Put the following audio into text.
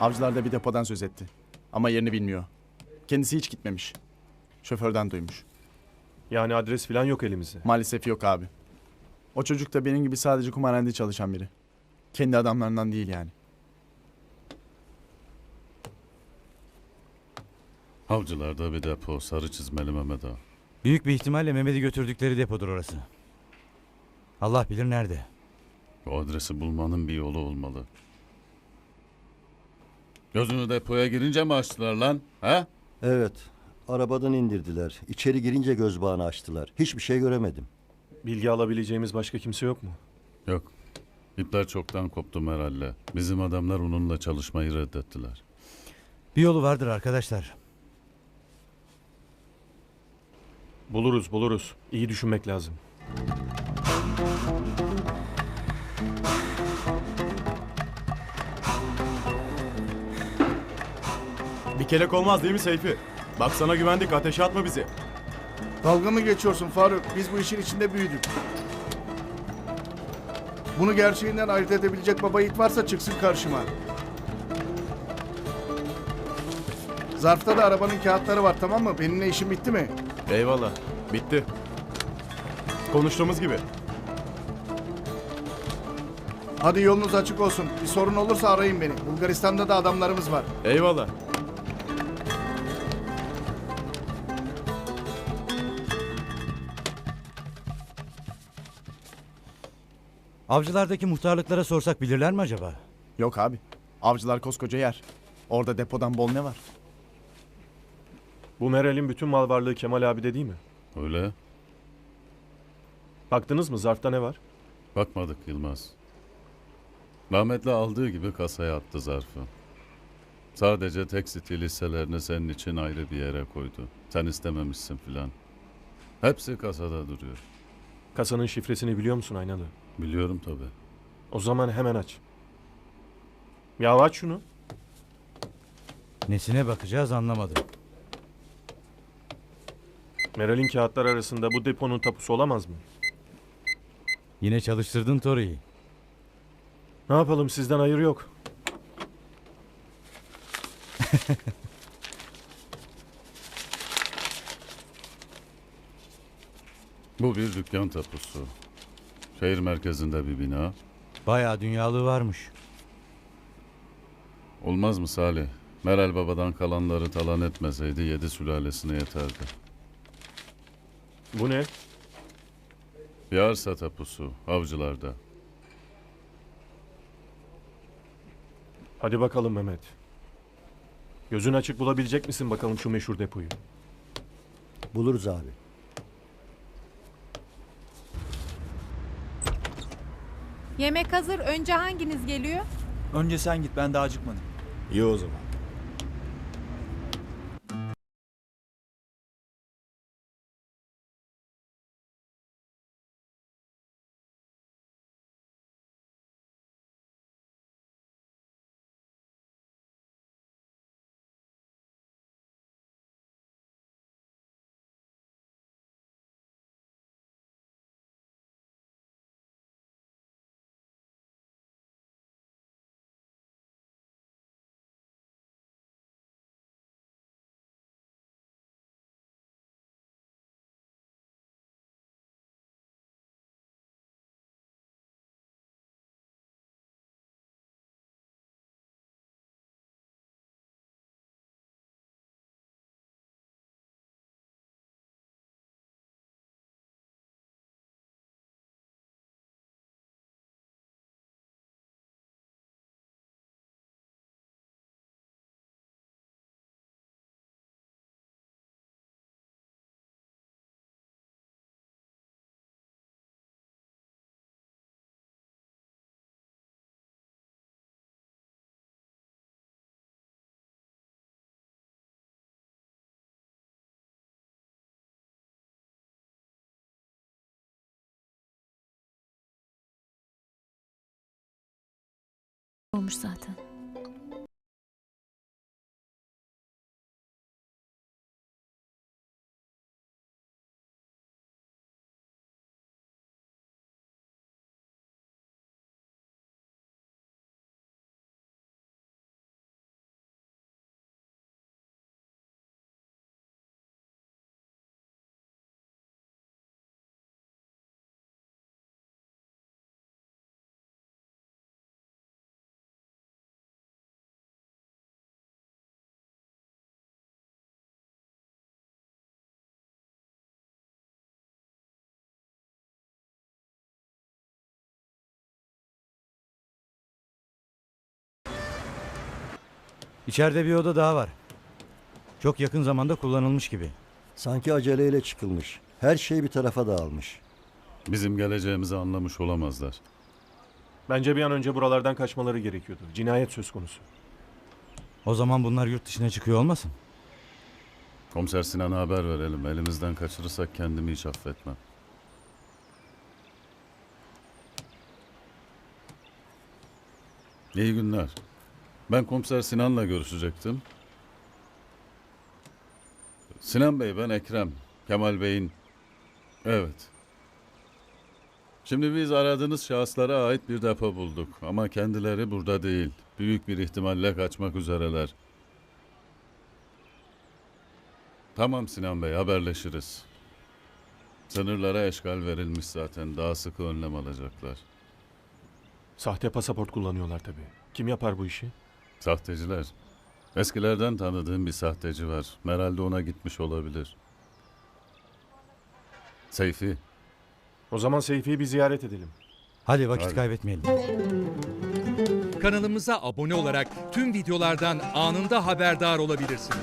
Avcılar da bir depodan söz etti. Ama yerini bilmiyor. Kendisi hiç gitmemiş. Şoförden duymuş. Yani adres falan yok elimizde. Maalesef yok abi. O çocuk da benim gibi sadece kumarhanede çalışan biri. Kendi adamlarından değil yani. Avcılarda bir depo, sarı çizmeli Mehmet Ağa. Büyük bir ihtimalle Mehmet'i götürdükleri depodur orası. Allah bilir nerede. O adresi bulmanın bir yolu olmalı. Gözünü depoya girince mi açtılar lan? He? Evet. Arabadan indirdiler. İçeri girince göz bağını açtılar. Hiçbir şey göremedim. Bilgi alabileceğimiz başka kimse yok mu? Yok. İpler çoktan koptu Meral'le. Bizim adamlar onunla çalışmayı reddettiler. Bir yolu vardır arkadaşlar. Buluruz buluruz. İyi düşünmek lazım. Kelek olmaz değil mi Seyfi? Bak sana güvendik ateşe atma bizi. Dalga mı geçiyorsun Faruk? Biz bu işin içinde büyüdük. Bunu gerçeğinden ayırt edebilecek baba yiğit varsa çıksın karşıma. Zarfta da arabanın kağıtları var tamam mı? Benimle işim bitti mi? Eyvallah. Bitti. Konuştuğumuz gibi. Hadi yolunuz açık olsun. Bir sorun olursa arayın beni. Bulgaristan'da da adamlarımız var. Eyvallah. Avcılardaki muhtarlıklara sorsak bilirler mi acaba? Yok abi. Avcılar koskoca yer. Orada depodan bol ne var? Bu Meral'in bütün mal varlığı Kemal abi de değil mi? Öyle. Baktınız mı zarfta ne var? Bakmadık Yılmaz. Rahmetli aldığı gibi kasaya attı zarfı. Sadece tekstil hisselerini senin için ayrı bir yere koydu. Sen istememişsin filan. Hepsi kasada duruyor. Kasanın şifresini biliyor musun Aynalı? Biliyorum tabii. O zaman hemen aç. Ya aç şunu. Nesine bakacağız anlamadım. Meral'in kağıtlar arasında bu deponun tapusu olamaz mı? Yine çalıştırdın Tori'yi. Ne yapalım sizden hayır yok. Bu bir dükkan tapusu. Şehir merkezinde bir bina. Bayağı dünyalığı varmış. Olmaz mı Salih? Meral babadan kalanları talan etmeseydi yedi sülalesine yeterdi. Bu ne? Bir arsa tapusu avcılarda. Hadi bakalım Mehmet. Gözün açık bulabilecek misin bakalım şu meşhur depoyu? Buluruz abi. Yemek hazır. Önce hanginiz geliyor? Önce sen git ben daha acıkmadım. İyi o zaman. Olmuş zaten. İçeride bir oda daha var. Çok yakın zamanda kullanılmış gibi. Sanki aceleyle çıkılmış. Her şey bir tarafa dağılmış. Bizim geleceğimizi anlamış olamazlar. Bence bir an önce buralardan kaçmaları gerekiyordu. Cinayet söz konusu. O zaman bunlar yurt dışına çıkıyor olmasın? Komiser Sinan'a haber verelim. Elimizden kaçırırsak kendimi hiç affetmem. İyi günler. Ben komiser Sinan'la görüşecektim. Sinan Bey ben Ekrem. Kemal Bey'in... Evet. Şimdi biz aradığınız şahıslara ait bir depo bulduk. Ama kendileri burada değil. Büyük bir ihtimalle kaçmak üzereler. Tamam Sinan Bey haberleşiriz. Sınırlara eşgal verilmiş zaten. Daha sıkı önlem alacaklar. Sahte pasaport kullanıyorlar tabii. Kim yapar bu işi? Sahteciler. Eskilerden tanıdığım bir sahteci var. Herhalde ona gitmiş olabilir. Seyfi. O zaman Seyfi'yi bir ziyaret edelim. Hadi vakit Hadi. kaybetmeyelim. Kanalımıza abone olarak tüm videolardan anında haberdar olabilirsiniz.